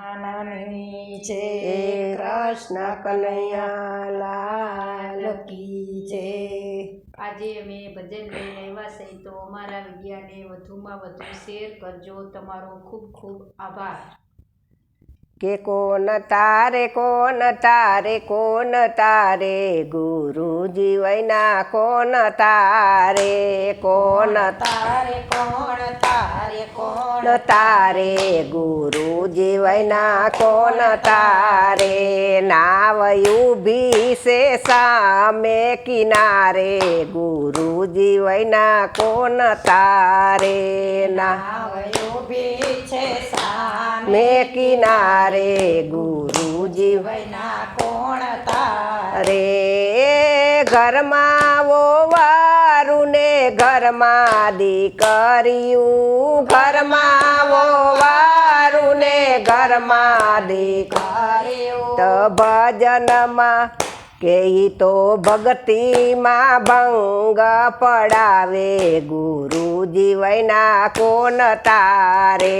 આનંદની છે કૃષ્ણ કનૈયા લાલ કી છે આજે અમે ભજન લઈને આવ્યા છે તો અમારા વિડીયાને વધુમાં વધુ શેર કરજો. તમારો ખૂબ ખૂબ આભાર. કે કોન તારે કોન તારે કોન તારે? ગુરુજી વૈના કોન તારે? કોન તારે કોણ તારે કોણ તારે? ગુરુજી વૈના કોન તારે? નાવ ઊભી છે સામે કિનારે. ગુરુજી વૈના કોન તારે ના આવ્યો ભી છે સામે મેં કિનારે ગુરુજી વૈના કોણ તારે? રે ઘરમાં વારું ને ઘરમાં દીકરીયું. ઘરમાં વારું ને ઘરમાં દીકરી તો ભજનમાં કે તો ભક્તિમાં ભંગ પડાવે, ગુરુજી વૈના કોન તારે?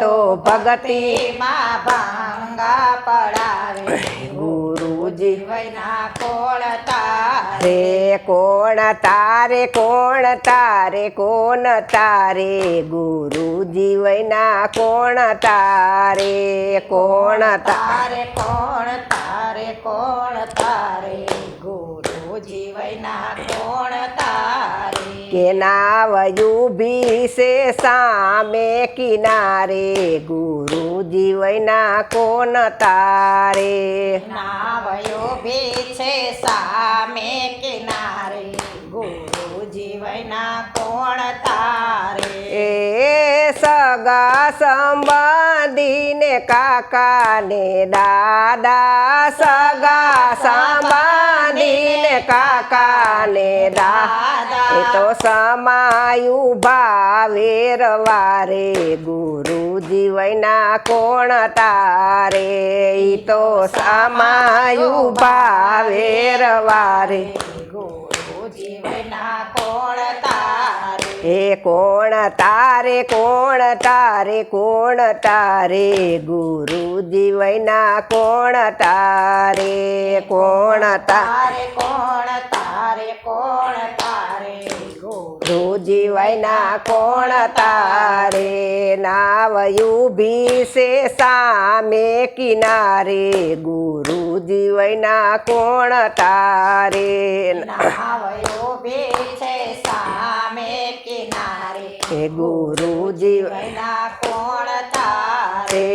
તો ભગતીમાં ભંગ પડાવે, ગુરુજી વૈના કોણ તારે? કોણ તારે કોણ તારે કોણ તારે? ગુરુજી વૈના કોણ તારે? કોણ તારે કોણ તારે, કોણ કે નાવયું ભીસે સામે કિનારે ગુરુજી વૈના કોન તારે? નાવયો છે સામે કિનારે ગુરુજી વૈના કોણ તારે? એ સગા સંબંધીને કાકાને દાદા સગા સંબંધીને કાકાને દાદા. એ તો સમાયું ભાવે રવારે ગુરુજી વૈના કોણ તારે? તો સમાયું ભાવે રવારે ગુરુ જીવના કોણ તારે? હે કોણ તારે કોણ તારે કોણ તારે? ગુરુજી વૈના કોણ તારે કોણ તારે કોણ તારે કોણ તારે? ગુરુ ગુરુજી વૈના કોણ તારે? નાવયું ભીસે સામે કિનારે. ગુરુજી વૈના કોણ તારે? નાવયું હે ગુરુજી કોણ તારે?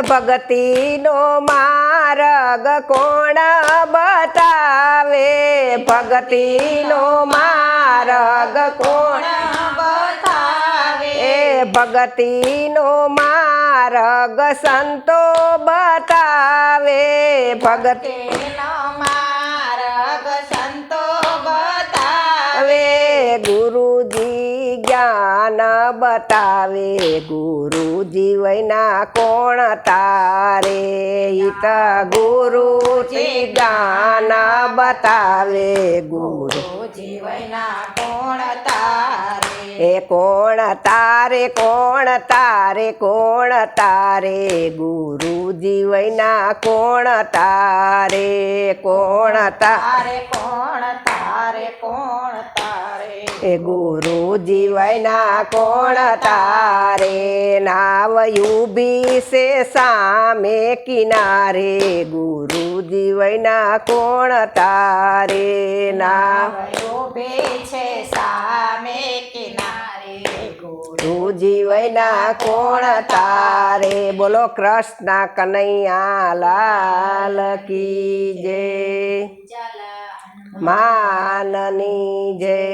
ભક્તિનો માર્ગ કોણ બતાવે? ભક્તિનો માર્ગ કોણ બતાવે? એ ભક્તિનો માર્ગ સંતો બતાવે. ભક્તિ તેનો માર્ગ સંતો બતાવે. ગુરુજી જ્ઞાન બતાવે ગુરુ જીવના કોણ તારે? ઈત ગુરુ જ્ઞાન બતાવે ગુરુ. જીવના કોણ તારે? એ કોણ તારે કોણ તારે કોણ તારે? ગુરુ જીવના કોણ તારે કોણ તારે કોણ તારે કોણ તારે? એ ગુરુજી વૈના કોણ તારે? નાવયું બીસે સામે કિનારે. ગુરુજી વૈના કોણ તારે? નાવ આવ્યો છે સામે કિનારે. ગુરુ ગુરુજી વૈના કોણ તારે? બોલો કૃષ્ણ કનૈયા લાલ કી જય. માનની જય.